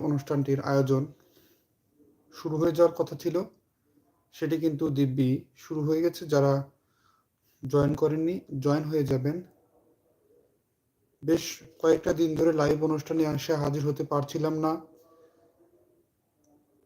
অনুষ্ঠানটির আয়োজন শুরু হয়ে যাওয়ার কথা ছিল। সেটি কিন্তু দিব্যি শুরু হয়ে গেছে। যারা জয়েন করেননি জয়েন হয়ে যাবেন। বেশ কয়েকটা দিন ধরে লাইভ অনুষ্ঠানে আসে হাজির হতে পারছিলাম না।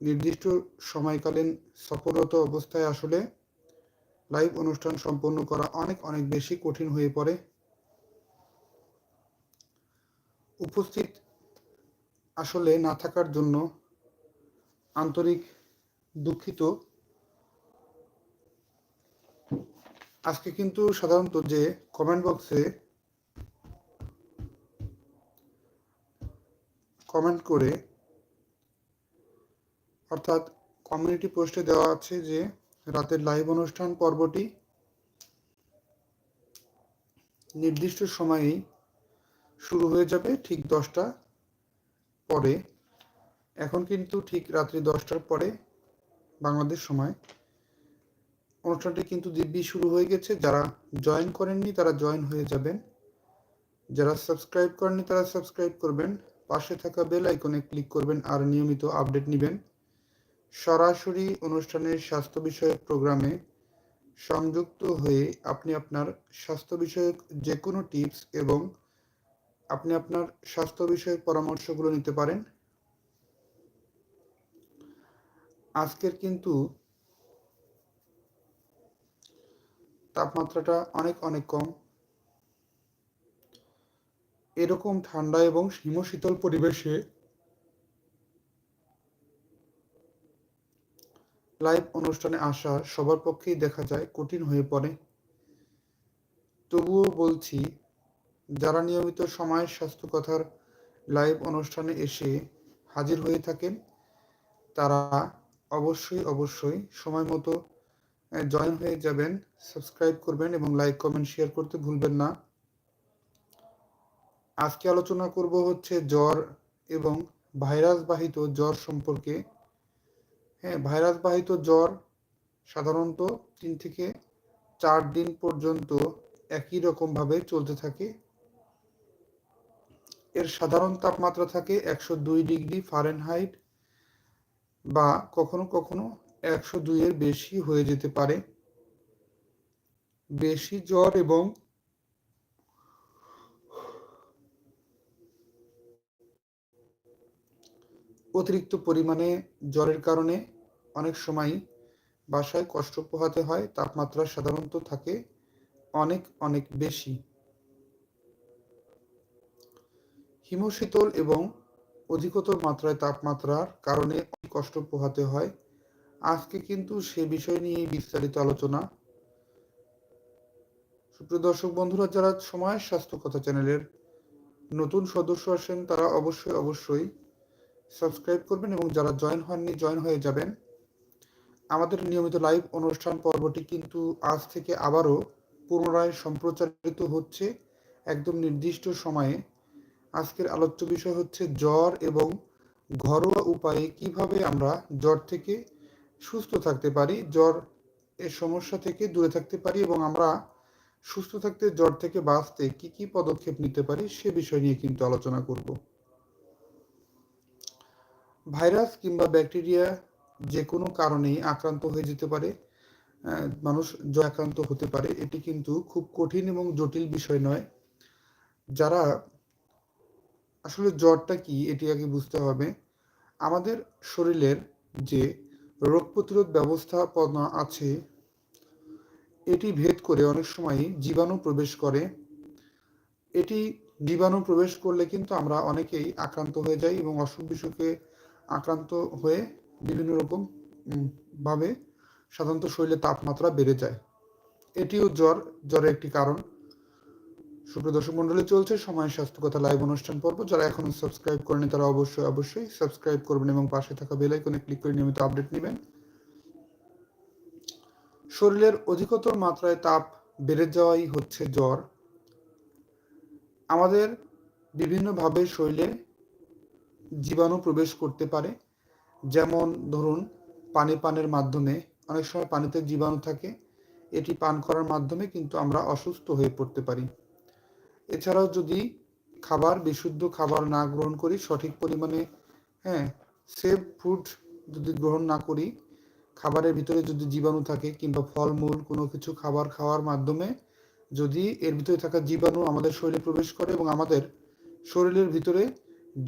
নির্দিষ্ট সময়কালীন সফররত অবস্থায় আসলে লাইভ অনুষ্ঠান সম্পন্ন করা অনেক অনেক বেশি কঠিন হয়ে পড়ে। উপস্থিত আসলে না থাকার জন্য আন্তরিক দুঃখিত। আজকে কিন্তু সাধারণত যে কমেন্ট বক্সে কমেন্ট করে, অর্থাৎ কমিউনিটি পোস্টে দেওয়া আছে যে রাতের লাইভ অনুষ্ঠান পর্বটি নির্দিষ্ট সময়েই শুরু হয়ে যাবে, ঠিক দশটা পরে, এখন কিন্তু ঠিক রাত্রি দশটার পরে, বাংলাদেশ সময়। অনুষ্ঠানটি কিন্তু দিব্যি শুরু হয়ে গেছে। যারা জয়েন করেননি, তারা জয়েন হয়ে যাবেন। যারা সাবস্ক্রাইব করেননি, তারা সাবস্ক্রাইব করবেন। পাশে থাকা বেল আইকনে ক্লিক করবেন আর নিয়মিত আপডেট নেবেন। সরাসরি অনুষ্ঠানের স্বাস্থ্য বিষয়ক প্রোগ্রামে সংযুক্ত হয়ে আপনি আপনার স্বাস্থ্য বিষয়ক যে কোনো টিপস এবং আপনি আপনার স্বাস্থ্য বিষয়ক পরামর্শগুলো নিতে পারেন। আজকের কিন্তু তাপমাত্রাটা অনেক অনেক কম। এরকম ঠান্ডা এবং হিমশীতল পরিবেশে লাইভ অনুষ্ঠানে আসা সবার পক্ষেই দেখা যায় কঠিন হয়ে পড়ে। তবুও বলছি যারা নিয়মিত সময় স্বাস্থ্য কথার লাইভ অনুষ্ঠানে এসে হাজির হয়ে থাকেন, তারা অবশ্যই অবশ্যই সময় মতো জয়েন হয়ে যাবেন সাবস্ক্রাইব করবেন এবং লাইক কমেন্ট শেয়ার করতে ভুলবেন না। আজকে আলোচনা করব হচ্ছে জ্বর এবং ভাইরাস বাহিত জ্বর সম্পর্কে। হ্যাঁ ভাইরাস বাহিত জ্বর সাধারণত তিন থেকে চার দিন পর্যন্ত একই রকমভাবে চলতে থাকে। এর সাধারণ তাপমাত্রা থাকে একশো দুই ডিগ্রি ফারেনহাইট বা কখনো কখনো একশো দুইয়ের বেশি হয়ে যেতে পারে। বেশি জ্বর এবং অতিরিক্ত পরিমাণে জ্বরের কারণে অনেক সময় বাসায় কষ্ট পোহাতে হয়, তাপমাত্রা সাধারণত থাকে অনেক অনেক বেশি। হিমশীতল এবং অধিকতর মাত্রায় তাপমাত্রার কারণে কষ্ট পোহাতে হয়। আজকে কিন্তু সে বিষয় নিয়ে বিস্তারিত আলোচনা। সুপ্রিয় দর্শক বন্ধুরা, যারা সময় স্বাস্থ্য কথা চ্যানেলের নতুন সদস্য আসেন, তারা অবশ্যই অবশ্যই সাবস্ক্রাইব করবেন এবং যারা জয়েন হননি, জয়েন হয়ে যাবেন। আমাদের নিয়মিত লাইভ অনুষ্ঠান পর্বটি কিন্তু আজ থেকে আবারও পুনরায় সম্প্রচারিত হচ্ছে একদম নির্দিষ্ট সময়ে। আজকের আলোচ্য বিষয় হচ্ছে জ্বর এবং ঘরোয়া উপায়ে কীভাবে আমরা জ্বর থেকে সুস্থ থাকতে পারি, জ্বর এর সমস্যা থেকে দূরে থাকতে পারি এবং আমরা সুস্থ থাকতে, জ্বর থেকে বাঁচতে কি কি পদক্ষেপ নিতে পারি সে বিষয় নিয়ে কিন্তু আলোচনা করব। ভাইরাস কিংবা ব্যাকটেরিয়া যে কোনো কারণেই আক্রান্ত হয়ে যেতে পারে মানুষ জ্বর আক্রান্ত হতে পারে, এটি কিন্তু খুব কঠিন এবং জটিল বিষয় নয়। যারা আসলে জ্বরটা কি, এটি আগে বুঝতে হবে। আমাদের শরীরের যে রোগ প্রতিরোধ ব্যবস্থাপনা আছে, এটি ভেদ করে অনেক সময় জীবাণু প্রবেশ করে। এটি জীবাণু প্রবেশ করলে কিন্তু আমরা অনেকেই আক্রান্ত হয়ে যাই এবং অসুখ বিসুখে আক্রান্ত হয়ে বিভিন্ন রকম ভাবে সাধারণত শরীরে তাপমাত্রা বেড়ে যায়। এটিও জ্বর, জ্বরের একটি কারণ। সুপ্রদর্শক মন্ডলী, চলছে সময় স্বাস্থ্য কথা লাইভ অনুষ্ঠান পর্ব। যারা এখনও সাবস্ক্রাইব করেনি তারা অবশ্যই অবশ্যই সাবস্ক্রাইব করবেন এবং পাশে থাকা বেল আইকনে ক্লিক করে নিয়মিত আপডেট নেবেন। শরীরের অধিকতর মাত্রায় তাপ বেড়ে যাওয়াই হচ্ছে জ্বর। আমাদের বিভিন্নভাবে শরীরে জীবাণু প্রবেশ করতে পারে। যেমন ধরুন, পানি পানের মাধ্যমে, অনেক সময় পানিতে জীবাণু থাকে। এটি পান করার মাধ্যমে কিন্তু আমরা অসুস্থ হয়ে পড়তে পারি। এছাড়াও যদি খাবার, বিশুদ্ধ খাবার না গ্রহণ করি, সঠিক পরিমাণে হ্যাঁ সেফ ফুড যদি গ্রহণ না করি, খাবারের ভিতরে যদি জীবাণু থাকে কিংবা ফলমূল, কোনো কিছু খাবার খাওয়ার মাধ্যমে যদি এর ভিতরে থাকা জীবাণু আমাদের শরীরে প্রবেশ করে এবং আমাদের শরীরের ভিতরে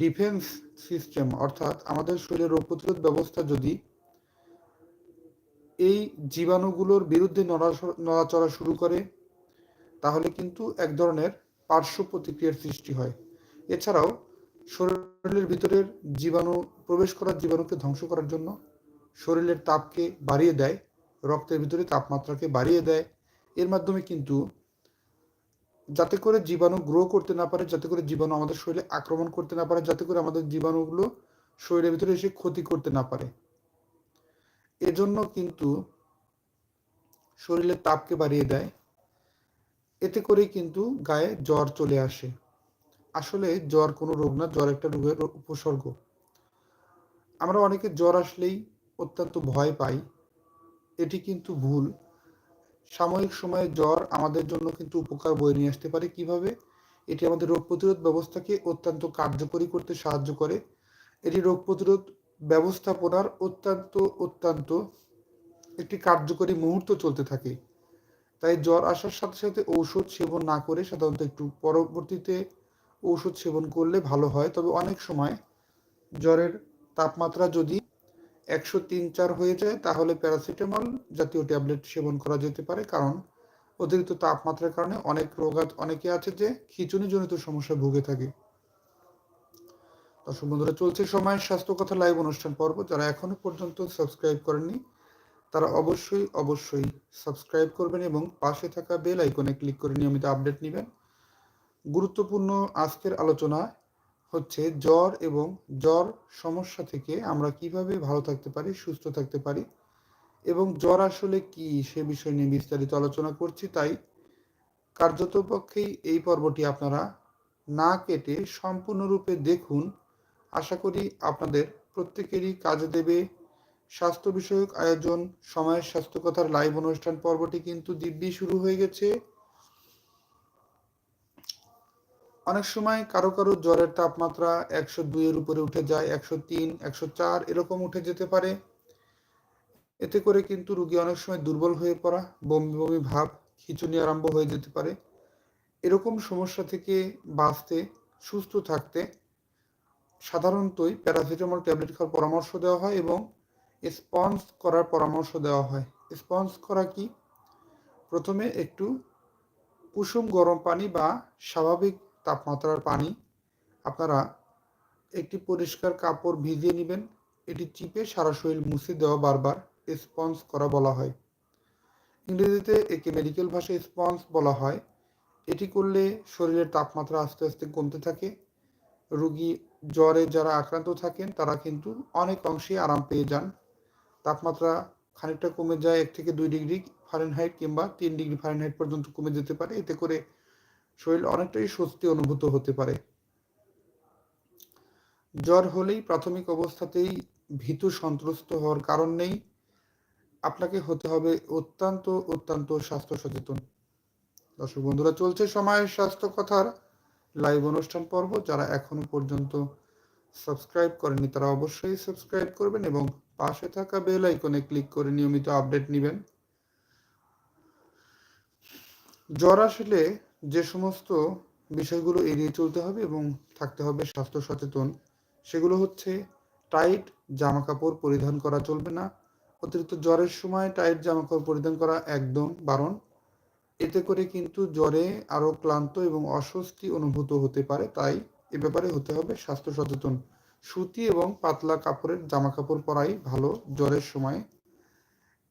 ডিফেন্স সিস্টেম অর্থাৎ আমাদের শরীরের রোগ প্রতিরোধ ব্যবস্থা যদি এই জীবাণুগুলোর বিরুদ্ধে নড়াচড়া শুরু করে, তাহলে কিন্তু এক ধরনের পার্শ্ব প্রতিক্রিয়ার সৃষ্টি হয়। এছাড়াও, শরীরের ভিতরের জীবাণু প্রবেশ করার জীবাণুকে ধ্বংস করার জন্য শরীরের তাপকে বাড়িয়ে দেয়, রক্তের ভিতরে তাপমাত্রাকে বাড়িয়ে দেয়। এর মাধ্যমে কিন্তু যাতে করে জীবাণু গ্রো করতে না পারে, যাতে করে জীবাণু আমাদের শরীরে আক্রমণ করতে না পারে, যাতে করে আমাদের জীবাণুগুলো শরীরের ভিতরে এসে ক্ষতি করতে না পারে। এজন্য কিন্তু শরীরের তাপকে বাড়িয়ে দেয় এতে করে কিন্তু গায়ে জ্বর চলে আসে। আসলে জ্বর কোনো রোগ না, জ্বর একটা রোগের উপসর্গ। আমরা অনেকে জ্বর আসলেই অত্যন্ত ভয় পাই। এটি কিন্তু ভুল। সাময়িক সময়ে জ্বর আমাদের জন্য কিন্তু উপকার বয়ে নিয়ে আসতে পারে। কীভাবে? এটি আমাদের রোগ প্রতিরোধ ব্যবস্থাকে অত্যন্ত কার্যকরী করতে সাহায্য করে। এটি রোগ প্রতিরোধ ব্যবস্থাপনার অত্যন্ত অত্যন্ত একটি কার্যকরী মুহূর্ত চলতে থাকে। তাই জ্বর আসার সাথে সাথে ঔষধ সেবন না করে সাধারণত একটু পরবর্তীতে ঔষধ সেবন করলে ভালো হয়। তবে অনেক সময় জ্বরের তাপমাত্রা যদি একশো তিন চার হয়ে যায়, তাহলে প্যারাসিটামল জাতীয় ট্যাবলেট সেবন করা যেতে পারে। কারণ অতিরিক্ত তাপমাত্রার কারণে অনেক রোগ অনেকে আছে যে খিচুনিজনিত সমস্যা ভুগে থাকে। দর্শক বন্ধুরা, চলছে সময় স্বাস্থ্য কথা লাইভ অনুষ্ঠান পর্ব। যারা এখনও পর্যন্ত সাবস্ক্রাইব করেননি তারা অবশ্যই অবশ্যই সাবস্ক্রাইব করবেন এবং পাশে থাকা বেল আইকনে ক্লিক করে নিয়মিত আপডেট নেবেন। গুরুত্বপূর্ণ আজকের আলোচনা হচ্ছে জ্বর এবং জ্বর সমস্যা থেকে আমরা কীভাবে ভালো থাকতে পারি, সুস্থ থাকতে পারি এবং জ্বর আসলে কি সে বিষয় নিয়ে বিস্তারিত আলোচনা করছি। তাই কার্যত পক্ষেই এই পর্বটি আপনারা না কেটে সম্পূর্ণরূপে দেখুন। আশা করি আপনাদের প্রত্যেকেরই কাজে দেবে স্বাস্থ্য বিষয়ক আয়োজন, সময়ের স্বাস্থ্য কথার লাইভ অনুষ্ঠান পর্বটি কিন্তু দিব্যি শুরু হয়ে গেছে। অনেক সময় কারও কারও জ্বরের তাপমাত্রা একশো দুইয়ের উপরে উঠে যায়, একশো তিন, একশো চার, এরকম উঠে যেতে পারে। এতে করে কিন্তু রুগী অনেক সময় দুর্বল হয়ে পড়া, বমি বমি ভাব, খিচুনি আরম্ভ হয়ে যেতে পারে। এরকম সমস্যা থেকে বাঁচতে, সুস্থ থাকতে সাধারণতই প্যারাসিটামল ট্যাবলেট খাওয়ার পরামর্শ দেওয়া হয় এবং স্পঞ্জ করার পরামর্শ দেওয়া হয়। স্পঞ্জ করা কি? প্রথমে একটু কুসুম গরম পানি বা স্বাভাবিক তাপমাত্রার পানি আপনারা একটি পরিষ্কার কাপড় ভিজিয়ে নেবেন। এটি চিপে সারা শরীর মুছে দেওয়া বারবার স্পঞ্জ করা বলা হয়। ইংরেজিতে একে মেডিকেল ভাষায় স্পঞ্জ বলা হয়। এটি করলে শরীরের তাপমাত্রা আস্তে আস্তে কমতে থাকে। রুগী জ্বরে যারা আক্রান্ত থাকেন তারা কিন্তু অনেক অংশে আরাম পেয়ে যান। তাপমাত্রা খানিকটা কমে যায় এক থেকে দুই ডিগ্রি ফারেনহাইট কিংবা তিন ডিগ্রি ফারেনহাইট পর্যন্ত কমে যেতে পারে। এতে করে শরীর অনেকটাই স্বস্তি অনুভূত হতে পারে। জ্বর হলেই প্রাথমিক অবস্থাতেই ভীতু সন্ত্রস্ত হওয়ার কারণ নেই। আপনাকে হতে হবে অত্যন্ত অত্যন্ত স্বাস্থ্য সচেতন। দর্শক বন্ধুরা, চলছে সময়ের স্বাস্থ্য কথার লাইভ অনুষ্ঠান পর্ব। যারা এখনও পর্যন্ত সাবস্ক্রাইব করেনি তারা অবশ্যই সাবস্ক্রাইব করবেন এবং পাশে থাকা বেল আইকনে ক্লিক করে নিয়মিত আপডেট নেবেন। জ্বর আসলে যে সমস্ত বিষয়গুলো এড়িয়ে চলতে হবে এবং থাকতে হবে স্বাস্থ্য সচেতন, সেগুলো হচ্ছে টাইট জামা কাপড় পরিধান করা চলবে না। অতিরিক্ত জ্বরের সময় টাইট জামা কাপড় পরিধান করা একদম বারণ। এতে করে কিন্তু জ্বরে আরও ক্লান্ত এবং অস্বস্তি অনুভূত হতে পারে। তাই এ ব্যাপারে হতে হবে স্বাস্থ্য সচেতন। সুতি এবং পাতলা কাপড়ের জামা কাপড় পরাই ভালো জ্বরের সময়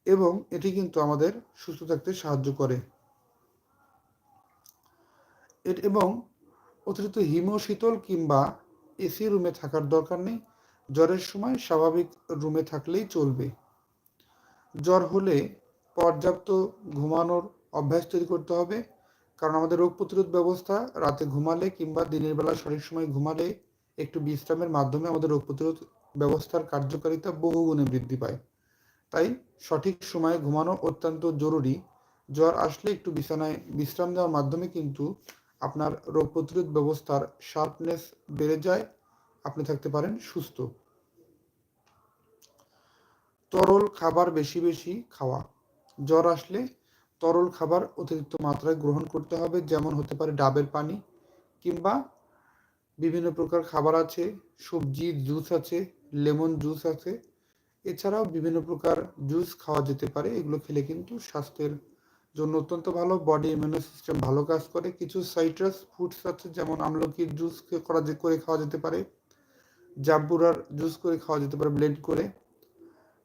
এবং এটি কিন্তু আমাদের সুস্থ থাকতে সাহায্য করে। এবং অতিরিক্ত হিমশীতল কিংবা এসি রুমে থাকার দরকার নেই। জ্বরের সময় স্বাভাবিক রুমে থাকলেই চলবে। জ্বর হলে পর্যাপ্ত ঘুমানোর অভ্যাস তৈরি করতে হবে। কারণ আমাদের রোগ প্রতিরোধ ব্যবস্থা রাতে ঘুমালে কিংবা দিনের বেলা সঠিক সময় ঘুমালে একটু বিশ্রামের মাধ্যমে আমাদের রোগ প্রতিরোধ ব্যবস্থার কার্যকারিতা বহুগুণে বৃদ্ধি পায়। তাই সঠিক সময়ে ঘুমানো অত্যন্ত জরুরি। জ্বর আসলে একটু বিছানায় বিশ্রাম দেওয়ার মাধ্যমে কিন্তু আপনার রোগ প্রতিরোধ ব্যবস্থার শার্পনেস বেড়ে যায়। আপনি থাকতে পারেন সুস্থ। তরল খাবার বেশি বেশি খাওয়া। জ্বর আসলে তরল খাবার অতিরিক্ত মাত্রায় গ্রহণ করতে হবে, যেমন হতে পারে ডাবের পানি কিংবা বিভিন্ন প্রকার খাবার আছে, সবজি জুস আছে লেমন জুস আছে। এছাড়াও বিভিন্ন প্রকার জুস খাওয়া যেতে পারে, এগুলো খেলে কিন্তু স্বাস্থ্যের জন্য অত্যন্ত ভালো বডি ইমিউনো সিস্টেম ভালো কাজ করে। কিছু সাইট্রাস ফুডস আছে, যেমন আমলকির জুস করা যে, করে খাওয়া যেতে পারে জাবুরার জুস করে খাওয়া যেতে পারে ব্লেন্ড করে।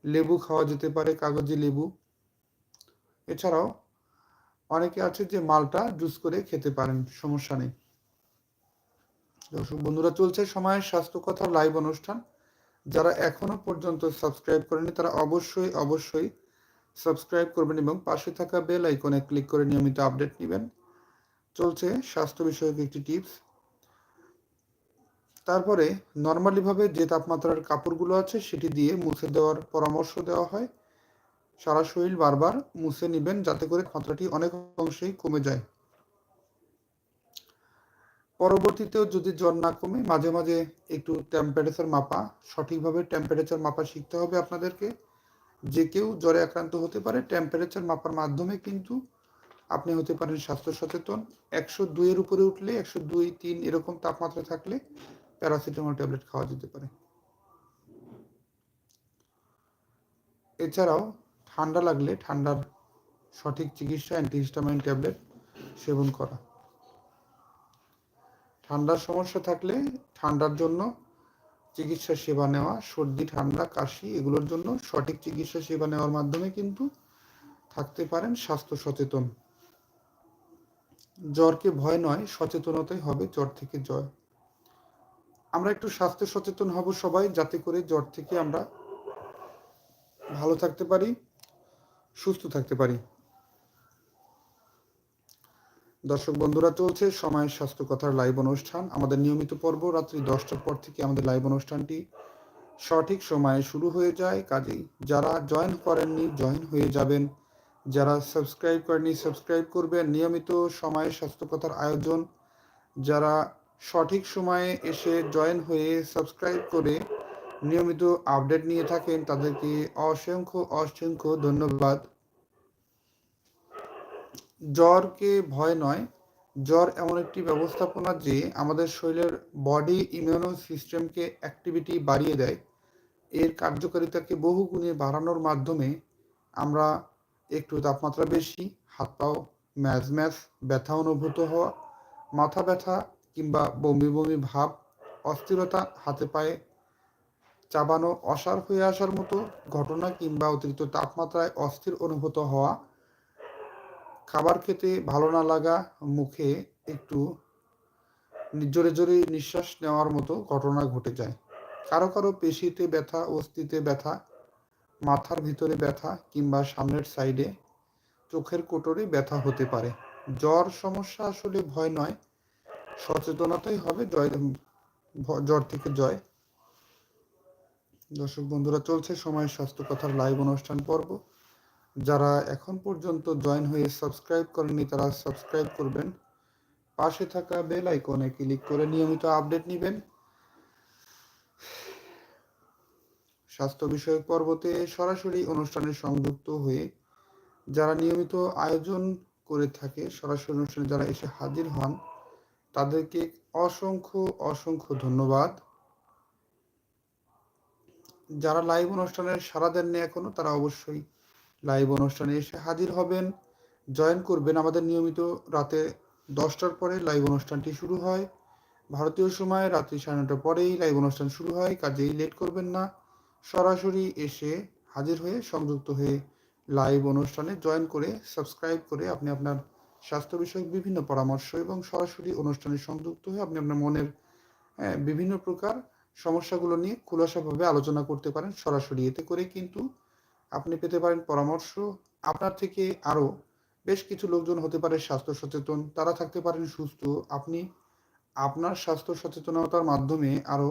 লেবু খাওয়া যেতে পারে, কাগজি লেবু। এছাড়াও অনেকে আছে যে মালটা জুস করে খেতে পারেন, সমস্যা নেই। দর্শক বন্ধুরা, চলছে সময়ের স্বাস্থ্য কথা লাইভ অনুষ্ঠান। যারা এখনও পর্যন্ত সাবস্ক্রাইব করেনি তারা অবশ্যই অবশ্যই সাবস্ক্রাইব করবেন এবং পাশে থাকা বেল আইকনে ক্লিক করে নিয়মিত আপডেট নেবেন। চলছে স্বাস্থ্য বিষয়ক একটি টিপস তারপরে নর্মালিভাবে যে তাপমাত্রার কাপড়গুলো আছে, সেটি দিয়ে মুছে দেওয়ার পরামর্শ দেওয়া হয়। সারা শরীর বারবার মুছে নেবেন, যাতে করে মাত্রাটি অনেক অংশেই কমে যায়। পরবর্তীতেও যদি জ্বর না কমে, মাঝে মাঝে একটু টেম্পারেচার মাপা, সঠিকভাবে টেম্পারেচার মাপা শিখতে হবে আপনাদেরকে। যে কেউ জ্বরে আক্রান্ত হতে পারে টেম্পারেচার মাপার মাধ্যমে কিন্তু আপনি হতে পারেন স্বাস্থ্য সচেতন। একশো দুইয়ের উপরে উঠলে, একশো দুই, তিন এরকম তাপমাত্রা থাকলে প্যারাসিটামল ট্যাবলেট খাওয়া যেতে পারে। এছাড়াও ঠান্ডা লাগলে ঠান্ডার সঠিক চিকিৎসা অ্যান্টিহিস্টামাইন ট্যাবলেট সেবন করা। ঠান্ডার সমস্যা থাকলে ঠান্ডার জন্য চিকিৎসা সেবা নেওয়া, সর্দি, ঠান্ডা, কাশি এগুলোর জন্য সঠিক চিকিৎসা সেবা নেওয়ার মাধ্যমে কিন্তু থাকতে পারেন স্বাস্থ্য সচেতন। জ্বরকে ভয় নয়, সচেতনতাই হবে জ্বর থেকে জয়। আমরা একটু স্বাস্থ্য সচেতন হব সবাই যাতে করে জ্বর থেকে আমরা ভালো থাকতে পারি, সুস্থ থাকতে পারি। দর্শক বন্ধুরা, চলছে সময়ের স্বাস্থ্য কথার লাইভ অনুষ্ঠান। আমাদের নিয়মিত পর্ব রাত্রি দশটার পর থেকে আমাদের লাইভ অনুষ্ঠানটি সঠিক সময়ে শুরু হয়ে যায়। কাজেই যারা জয়েন করেননি জয়েন হয়ে যাবেন। যারা সাবস্ক্রাইব করেননি সাবস্ক্রাইব করবেন। নিয়মিত সময়ের স্বাস্থ্য কথার আয়োজন। যারা সঠিক সময়ে এসে জয়েন হয়ে সাবস্ক্রাইব করে নিয়মিত আপডেট নিয়ে থাকেন, তাদেরকে অসংখ্য অসংখ্য ধন্যবাদ। জ্বরকে ভয় নয়। জ্বর এমন একটি ব্যবস্থাপনা যে আমাদের শরীরের বডি ইমিউনো সিস্টেমকে অ্যাক্টিভিটি বাড়িয়ে দেয়। এর কার্যকারিতাকে বহু গুণে বাড়ানোর মাধ্যমে আমরা একটু তাপমাত্রা বেশি, হাত পাও ম্যাজ ম্যাজ, ব্যথা অনুভূত হওয়া, মাথা ব্যথা কিংবা বমি বমি ভাব, অস্থিরতা, হাতে পায়ে চাবানো অসার হয়ে আসার মতো ঘটনা কিংবা অতিরিক্ত তাপমাত্রায় অস্থির অনুভূত হওয়া খাবার খেতে ভালো না লাগা মুখে একটু জোরে জোরে নিঃশ্বাস নেওয়ার মতো ঘটনা ঘটে যায়। কারও কারও পেশিতে ব্যথা, অস্থিতে ব্যথা, মাথার ভিতরে ব্যথা কিংবা সামনের সাইডে চোখের কোটরে ব্যথা হতে পারে। জ্বর সমস্যা আসলে ভয় নয়, সচেতনতাই হবে জয়, জ্বর থেকে জয়। দর্শক বন্ধুরা, চলছে সময় স্বাস্থ্য কথার লাইভ অনুষ্ঠান পর্ব। যারা এখন পর্যন্ত জয়েন হয়ে সাবস্ক্রাইব করেননি, তারা সাবস্ক্রাইব করবেন। পাশে থাকা বেল আইকনে ক্লিক করে নিয়মিত আপডেট নেবেন। স্বাস্থ্য বিষয়ক পর্বতে সরাসরি অনুষ্ঠানে সংযুক্ত হয়ে যারা নিয়মিত আয়োজন করে থাকে, সরাসরি অনুষ্ঠানে যারা এসে হাজির হন, তাদেরকে অসংখ্য অসংখ্য ধন্যবাদ। যারা লাইভ অনুষ্ঠানের সারা দেননি এখনও, তারা অবশ্যই লাইভ অনুষ্ঠানে এসে হাজির হবেন জয়েন করবেন আমাদের নিয়মিত রাতে দশটার পরে লাইভ অনুষ্ঠানটি শুরু হয়। ভারতীয় সময় রাত্রি সাড়ে নটার পরেই লাইভ অনুষ্ঠান শুরু হয় কাজেই লেট করবেন না। সরাসরি এসে হাজির হয়ে সংযুক্ত হয়ে লাইভ অনুষ্ঠানে জয়েন করে সাবস্ক্রাইব করে আপনি আপনার স্বাস্থ্য বিষয়ক বিভিন্ন পরামর্শ এবং সরাসরি অনুষ্ঠানে সংযুক্ত হয়ে আপনি আপনার মনের হ্যাঁ, বিভিন্ন প্রকার সমস্যাগুলো নিয়ে খোলাসাভাবে আলোচনা করতে পারেন। সরাসরি এতে করে কিন্তু আপনি পেতে পারেন পরামর্শ। আপনার থেকে আরও বেশ কিছু লোকজন হতে পারে স্বাস্থ্য সচেতন, তারা থাকতে পারেন সুস্থ। আপনি আপনার স্বাস্থ্য সচেতনতার মাধ্যমে আরও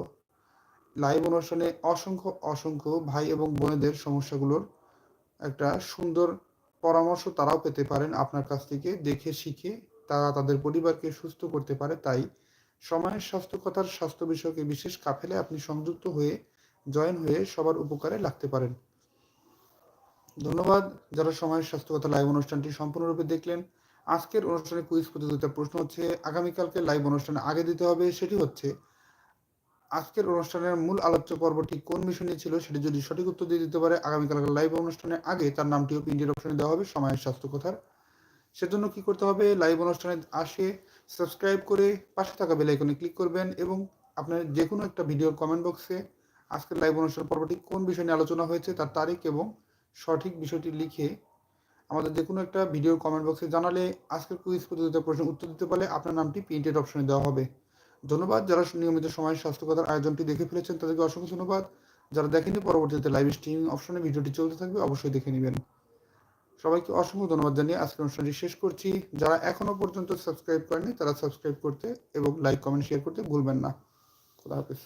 লাইভ অনুষ্ঠানে অসংখ্য অসংখ্য ভাই এবং বোনেদের সমস্যাগুলোর একটা সুন্দর পরামর্শ তারাও পেতে পারেন আপনার কাছ থেকে। দেখে, শিখে তারা তাদের পরিবারকে সুস্থ করতে পারে। তাই সময়ের স্বাস্থ্য কথার স্বাস্থ্য বিষয়কে বিশেষ কাফেলে আপনি সংযুক্ত হয়ে, জয়েন হয়ে সবার উপকারে লাগতে পারেন। ধন্যবাদ। যারা সময়ের স্বাস্থ্যকতা লাইভ অনুষ্ঠানটি সম্পূর্ণরূপে দেখলেন, আজকের অনুষ্ঠানে কুইজ প্রতিযোগিতার প্রশ্ন হচ্ছে, আগামীকালকে লাইভ অনুষ্ঠানে আগে দিতে হবে সেটি হচ্ছে, আজকের অনুষ্ঠানের মূল আলোচ্য পর্বটি কোন নিয়ে ছিল সেটি যদি সঠিক উত্তর দিয়ে দিতে পারে আগামীকালকের লাইভ অনুষ্ঠানের আগে তার নামটিও পিন্ডির অপশনে দেওয়া হবে সময়ের স্বাস্থ্যকথার সেজন্য কি করতে হবে লাইভ অনুষ্ঠানে আসে সাবস্ক্রাইব করে পাশে থাকা বেল আইকনে ক্লিক করবেন এবং আপনার যে কোনো একটা ভিডিওর কমেন্ট বক্সে আজকের লাইভ অনুষ্ঠান পর্বটি কোন বিষয় নিয়ে আলোচনা হয়েছে, তার তারিখ এবং সঠিক বিষয়টি লিখে আমাদের যে কোনো একটা ভিডিওর কমেন্ট বক্সে জানালে আজকের কুইজ প্রতিযোগিতার প্রশ্নের উত্তর দিতে পারলে আপনার নামটি প্রিন্টেড অপশনে দেওয়া হবে। ধন্যবাদ। যারা নিয়মিত সময় স্বাস্থ্যকতার আয়োজনটি দেখে ফেলেছেন, তাদেরকে অসংখ্য ধন্যবাদ। যারা দেখেনি পরবর্তীতে লাইভ স্ট্রিমিং অপশনে ভিডিওটি চলতে থাকবে, অবশ্যই দেখে নেবেন। সবাইকে অসংখ্য ধন্যবাদ জানিয়ে আজকের অনুষ্ঠানটি শেষ করছি। যারা এখনও পর্যন্ত সাবস্ক্রাইব করেনি তারা সাবস্ক্রাইব করতে এবং লাইক কমেন্ট শেয়ার করতে ভুলবেন না। খোদা হাফিজ।